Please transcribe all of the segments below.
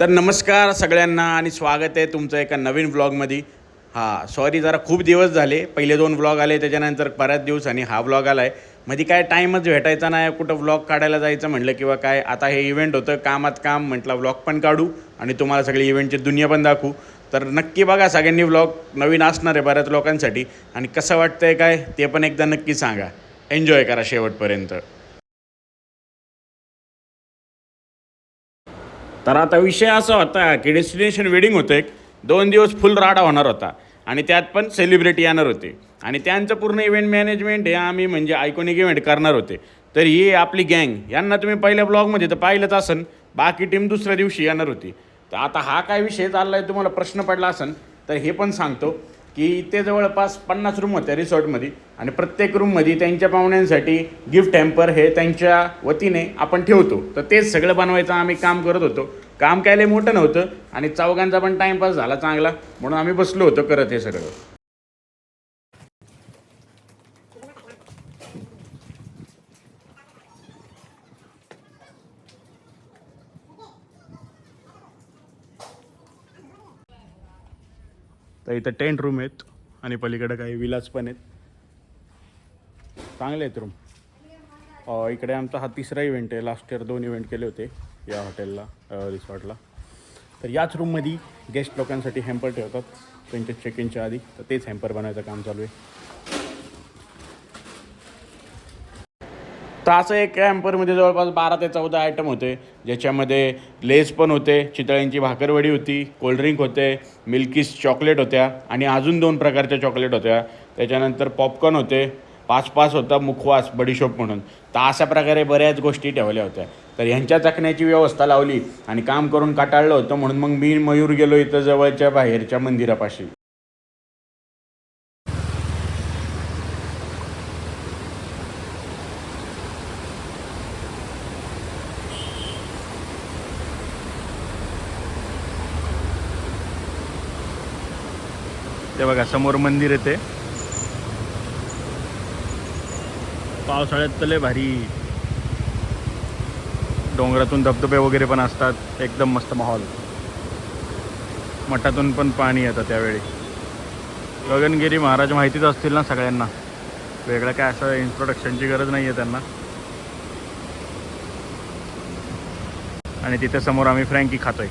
तर नमस्कार सगळ्यांना आणि स्वागत आहे तुमचं एका नवीन व्लॉगमध्ये हां सॉरी जरा खूप दिवस झाले. पहिले दोन व्लॉग आले त्याच्यानंतर बऱ्याच दिवसांनी हा व्लॉग आला आहे मध्ये काय टाईमच भेटायचा नाही कुठं व्लॉग काढायला जायचं म्हटलं किंवा काय. आता हे इव्हेंट होतं कामात काम म्हटलं व्लॉग पण काढू आणि तुम्हाला सगळी इव्हेंटची दुनिया पण दाखवू. तर नक्की बघा सगळ्यांनी व्लॉग नवीन असणार आहे बऱ्याच लोकांसाठी. आणि कसं वाटतंय काय ते पण एकदा नक्की सांगा. एन्जॉय करा शेवटपर्यंत. तर आता विषय असा होता की डेस्टिनेशन वेडिंग होतं एक. दोन दिवस फुल राडा होणार होता. आणि त्यात पण सेलिब्रिटी येणार होते. आणि त्यांचं पूर्ण इव्हेंट मॅनेजमेंट हे आम्ही म्हणजे आयकॉनिक इव्हेंट करणार होते. तर ही आपली गँग यांना तुम्ही पहिल्या ब्लॉगमध्ये तर पाहिलंच असन. बाकी टीम दुसऱ्या दिवशी येणार होती. तर आता हा काय विषय चालला आहे तुम्हाला प्रश्न पडला असन तर हे पण सांगतो. की इथे जवळपास पन्नास रूम होत्या रिसॉर्टमध्ये आणि प्रत्येक रूममध्ये त्यांच्या पाहुण्यांसाठी गिफ्ट हॅम्पर हे त्यांच्या वतीने आपण ठेवतो. तर तेच सगळं बनवायचं आम्ही काम करत होतो. काम काय मोठं नव्हतं आणि चौघांचा पण टाईमपास झाला चांगला म्हणून आम्ही बसलो होतो करत हे सगळं. तर इथं टेंट रूम आहेत आणि पलीकडे काही विलास पण आहेत. चांगले आहेत रूम इकडे आमचा हा तिसरा इव्हेंट आहे. लास्ट इयर दोन इव्हेंट केले होते या हॉटेलला रिसॉर्टला तर याच रूममध्ये गेस्ट लोकांसाठी हॅम्पर ठेवतात. त्यांच्या चेक इनच्या आधी. तर तेच हॅम्पर बनवायचं काम चालू आहे. तर असं एक हॅम्परमध्ये जवळपास बारा ते चौदा आयटम होते. ज्याच्यामध्ये लेस पण होते चितळ्यांची भाकरवडी होती कोल्ड्रिंक होते मिल्कीस चॉकलेट होत्या आणि अजून दोन प्रकारच्या चॉकलेट होत्या. त्याच्यानंतर पॉपकॉर्न होते पाच पाच होता मुखवास बडीशोप म्हणून. तर अशा प्रकारे बऱ्याच गोष्टी ठेवल्या होत्या. तर ह्यांच्या चकण्याची व्यवस्था लावली आणि काम करून काटाळलं होतं म्हणून मग मी मयूर गेलो इथं जवळच्या बाहेरच्या मंदिरापाशी. ते बघा समोर मंदिर येते पावसाळ्यात तले भारी. डोंगरातून धबधबे वगैरे पण असतात एकदम मस्त माहोल. मठातून पण पाणी येतं त्यावेळी. गगनगिरी महाराज माहितीच असतील ना सगळ्यांना. वेगळं काय असं इंट्रोडक्शनची गरज नाही आहे त्यांना. आणि तिथे समोर आम्ही फ्रँकी खातोय.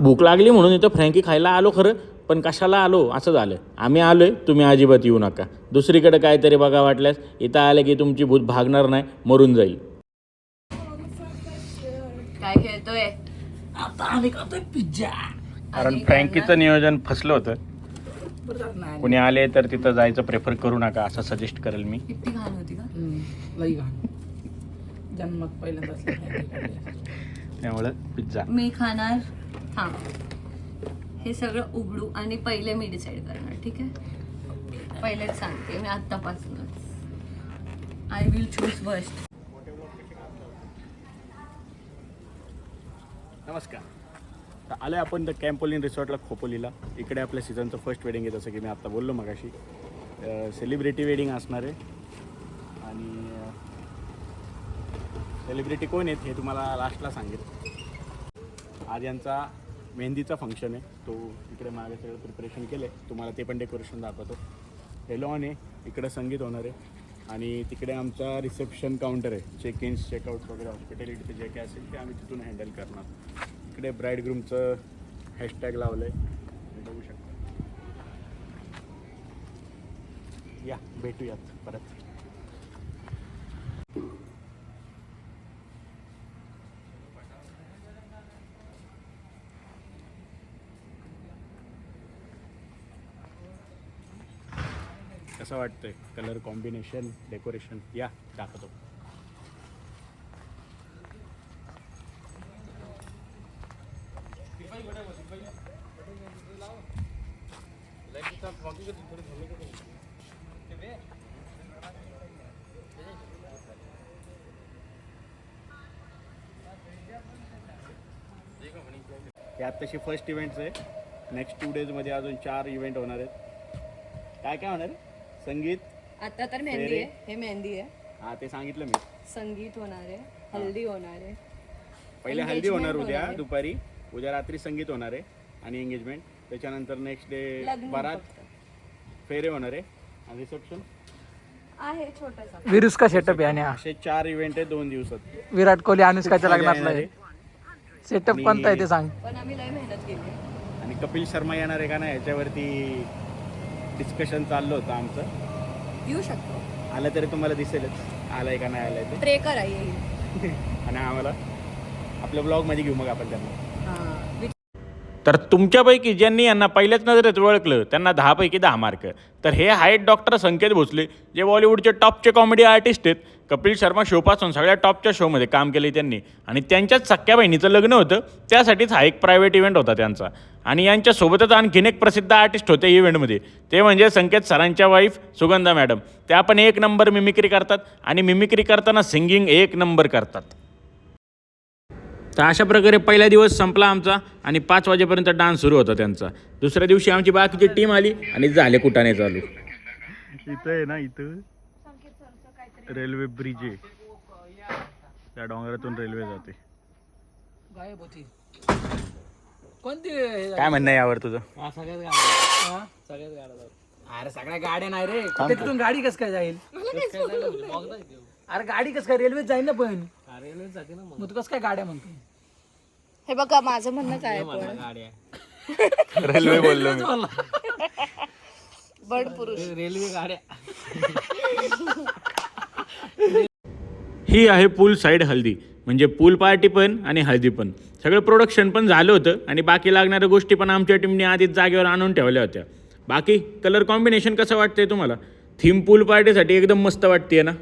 भूक लागली म्हणून इथं फ्रँकी खायला आलो खरं पण कशाला आलो? असं झालं. आम्ही आलोय तुम्ही अजिबात येऊ नका. दुसरीकडे काहीतरी बघा वाटल्यास इथं आले की तुमची भूत भागणार नाही मरून जाईल. काय खेळतोय? कारण फ्रँकीचं नियोजन फसलं होतं. कुणी आले तर तिथं जायचं प्रेफर करू नका असं सजेस्ट करेल मी. किती घाण होती का? लई घाण. जन्मात पहिल्यांदाच. त्यामुळं पिझ्झा. मी खाणार. थांब हे सगळं उघडू आणि पहिले मी डिसाईड करणार ठीक आहे? पहिलेच सांगते मी आत्तापासूनच. आय विल चूज फर्स्ट नमस्कार. तर आहे आपण द कॅम्पोलिन रिसॉर्टला खोपोलीला. इकडे आपल्या सीझनचं फर्स्ट वेडिंग आहे जसं की मी आत्ता बोललो मगाशी. सेलिब्रिटी वेडिंग असणार आहे. आणि सेलिब्रिटी कोण आहेत हे तुम्हाला लास्टला सांगेल आज यांचा मेहंदीचा फंक्शन आहे. तो इकडे मागे सगळं प्रिपरेशन केलं आहे तुम्हाला ते पण डेकोरेशन दाखवतो. हे लॉन आहे इकडे संगीत होणार आहे. आणि तिकडे आमचा रिसेप्शन काउंटर आहे. चेक इन्स चेकआउट वगैरे हॉस्पिटॅलिटीचं जे काय असेल ते आम्ही तिथून हँडल करणार. इकडे ब्राईड ग्रूमचं हॅशटॅग लावलं आहे बघू शकता. या भेटूयात परत. कसं वाटतंय? कलर कॉम्बिनेशन डेकोरेशन या दाखवतो. हे आत्ताशी फर्स्ट इव्हेंट्स आहे. नेक्स्ट टू डेजमध्ये अजून चार इव्हेंट होणार आहेत. काय काय होणार आहे? संगीत आता तर मेहंदी आहे. हे मेहंदी आहे. हां ते सांगितलं मी. संगीत होणार आहे. हल्दी होणार आहे. पहिले हल्दी होणार उद्या. दुपारी. उद्या रात्री संगीत होणार आहे आणि एंगेजमेंट त्याच्यानंतर नेक्स्ट डे लग्न बारात. फेरे होणार आहे. आणि रिसेप्शन? आहे छोटासा. विरुस का सेटअप आहे आणि हा. असे चार इव्हेंट आहे दोन दिवसात. विराट कोहली अनुष्काच्या लग्नातला आहे. सेटअप कोणता आहे ते सांग. पण आम्ही लय मेहनत केली आणि कपिल शर्मा येणार आहे का नाही याच्यावरती डिस्कशन चाललं होतं आमचं. येऊ शकतो. आलं तरी तुम्हाला दिसेलच. आलंय का नाही आलंय प्रे करा येईल. ते आणि आम्हाला आपल्या ब्लॉगमध्ये घेऊ मग आपण त्यांना. हा. तर तुमच्यापैकी ज्यांनी यांना पहिल्याच नजरेत ओळखलं त्यांना दहापैकी दहा मार्क. तर हे आहेत डॉक्टर संकेत भोसले जे बॉलिवूडचे टॉपचे कॉमेडी आर्टिस्ट आहेत कपिल शर्मा शोपासून सगळ्या टॉपच्या शोमध्ये काम केले त्यांनी. आणि त्यांच्याच सख्या बहिणीचं लग्न होतं त्यासाठीच हा एक प्रायव्हेट इव्हेंट होता त्यांचा. आणि यांच्यासोबतच आणखीन एक प्रसिद्ध आर्टिस्ट होते इव्हेंटमध्ये ते म्हणजे संकेत सरांच्या वाईफ सुगंधा मॅडम त्या पण एक नंबर मिमिक्री करतात आणि मिमिक्री करताना सिंगिंग एक नंबर करतात. तर अशा प्रकारे पहिला दिवस संपला आमचा आणि पाच वाजेपर्यंत डान्स सुरू होता त्यांचा. दुसऱ्या दिवशी आमची बाकीची टीम आली आणि झाले कुटाने चालू. इथं आहे ना इथं? रेल्वे ब्रिज आहे. त्या डोंगरातून रेल्वे जाते. गायब होती. कोणती काय म्हणणं आहे यावर तुझं? गाड्या गाड्या अरे सगळ्या गाड्या नाही रे. तिथून गाडी कस काय जाईल? अरे गाडी कस काय? रेल्वेत जाईल ना पण. रेल्वेत जाते ना मग तू कस काय गाड्या म्हणतो हे बघा माझं म्हणणं काय आहे पण. गाड्या. रेल्वे बोललो मी. बड पुरुष. रेल्वे गाड्या. ही आहे पूल साईड हल्दी. म्हणजे पूल पार्टी पण आणि हळदी पण. सगळं प्रोडक्शन पण झालं होतं आणि बाकी लागणाऱ्या गोष्टी पण आमच्या टीमने आधीच जागेवर आणून ठेवल्या होत्या. बाकी कलर कॉम्बिनेशन कसं वाटतंय तुम्हाला? थीम पूल पार्टीसाठी एकदम मस्त वाटते ना?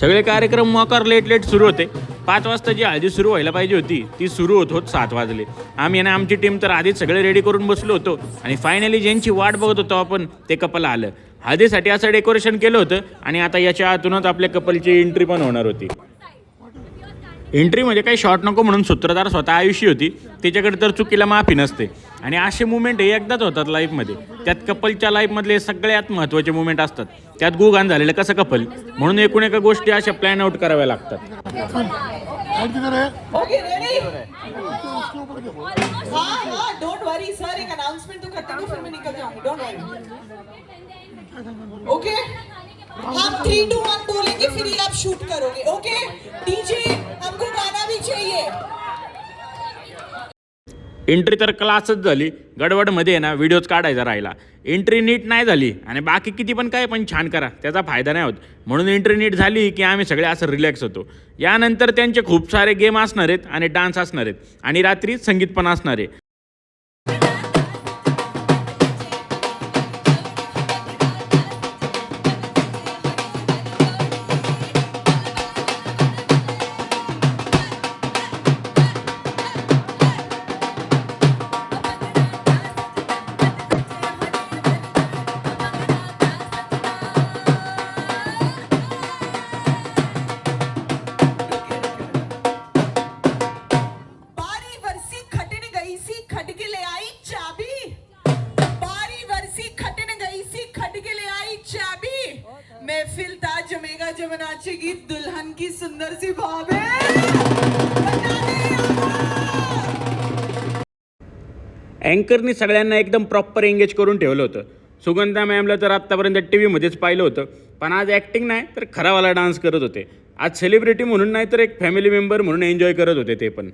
सगळे कार्यक्रम मोकार लेट लेट सुरू होते. पाच वाजता जी हळदी सुरू व्हायला पाहिजे होती ती सुरू होत होत सात वाजले. आम्ही आणि आमची टीम तर आधीच सगळे रेडी करून बसलो होतो आणि फायनली ज्यांची वाट बघत होतो आपण ते कपल आलं. हळदीसाठी असं डेकोरेशन केलं होतं आणि आता याच्या आतूनच आपल्या कपलची एंट्री पण होणार होती. एंट्री म्हणजे काही शॉर्ट नको म्हणून सूत्रधार स्वतः आयुषी होती. तिच्याकडे तर चुकीला माफी नसते. आणि असे मुवमेंट हे एकदाच होतात लाईफमध्ये त्यात कपलच्या लाईफमधले सगळ्यात महत्त्वाचे मुवमेंट असतात. त्यात गुगान झालेलं कसं कपल? म्हणून एकूण एका गोष्टी अशा प्लॅन आउट कराव्या लागतात. एंट्री तर क्लासच झाली. गडबडमध्ये आहे ना व्हिडिओज काढायचा राहिला. एंट्री नीट नाही झाली. आणि बाकी किती पण काय पण छान करा. त्याचा फायदा नाही होत. म्हणून एंट्री नीट झाली की आम्ही सगळे असं रिलॅक्स होतो. यानंतर त्यांचे खूप सारे गेम असणार आहेत आणि डान्स असणार आहेत. आणि रात्री संगीत पण असणार आहे. महफिल था जमेगा जब नाचेगी दुल्हन की सुंदर सी भावे। अँकरनी सगळ्यांना एकदम प्रॉपर एंगेज करून ठेवलं होतं. सुगंधा मॅमला तर आत्तापर्यंत टी व्हीमध्येच पाहिलं होतं. पण आज ॲक्टिंग नाही तर खरावाला डान्स करत होते. आज सेलिब्रिटी म्हणून नाही तर एक फॅमिली मेंबर म्हणून एन्जॉय करत होते ते पण.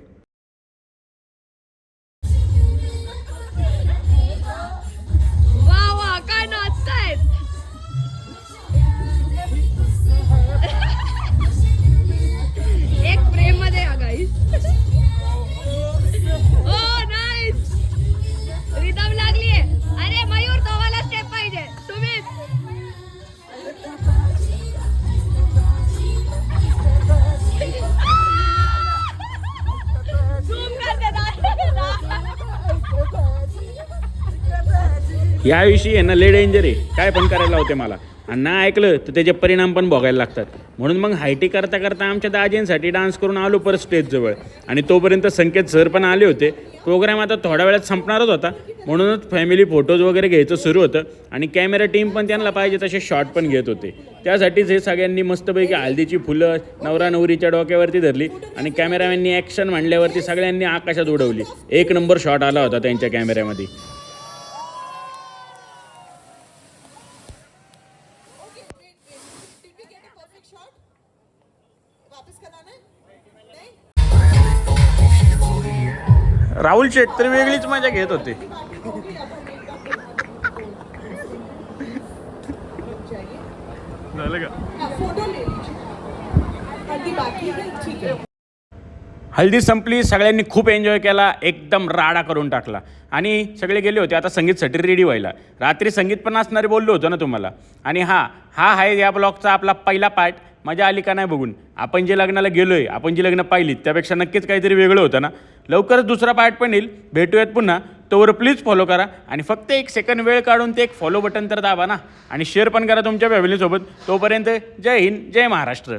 याविषयी आहे ना ले डेंजर आहे. काय पण करायला होते मला? आणि ना ऐकलं तर त्याचे परिणाम पण बघायला लागतात. म्हणून मग हायटी करता करता आमच्या दाजींसाठी डान्स करून आलो परत स्टेजजवळ आणि तोपर्यंत संकेत सर पण आले होते. प्रोग्राम आता थोड्या वेळात संपणारच होता. म्हणूनच फॅमिली फोटोज वगैरे घ्यायचं सुरू होतं. आणि कॅमेरा टीम पण त्यांना पाहिजे तसे शॉट पण घेत होते. त्यासाठीच हे सगळ्यांनी मस्तपैकी हळदीची फुलं नवरा नवरीच्या डोक्यावरती धरली. आणि कॅमेरामॅननी ॲक्शन मांडल्यावरती सगळ्यांनी आकाशात उडवली. एक नंबर शॉट आला होता त्यांच्या कॅमेऱ्यामध्ये राहुल शेट तर वेगळीच मजा घेत होते. झालं का? हल्दी संपली सगळ्यांनी खूप एन्जॉय केला एकदम राडा करून टाकला. आणि सगळे गेले होते आता संगीतसाठी रेडी व्हायला. रात्री संगीत पण असणारे बोललो होतो ना तुम्हाला. आणि हा हा आहे या ब्लॉगचा आपला पहिला पार्ट मजा आली का नाही बघून? आपण जे लग्नाला गेलो आहे आपण जी लग्न पाहिलीत त्यापेक्षा नक्कीच काहीतरी वेगळं होतं ना? लवकरच दुसरा पार्ट पण येईल. भेटूयात पुन्हा. तोवर प्लीज फॉलो करा आणि फक्त एक सेकंड वेळ काढून ते एक फॉलो बटन तर दाबा ना. आणि शेअर पण करा तुमच्या फॅमिलीसोबत तोपर्यंत जय हिंद जय महाराष्ट्र.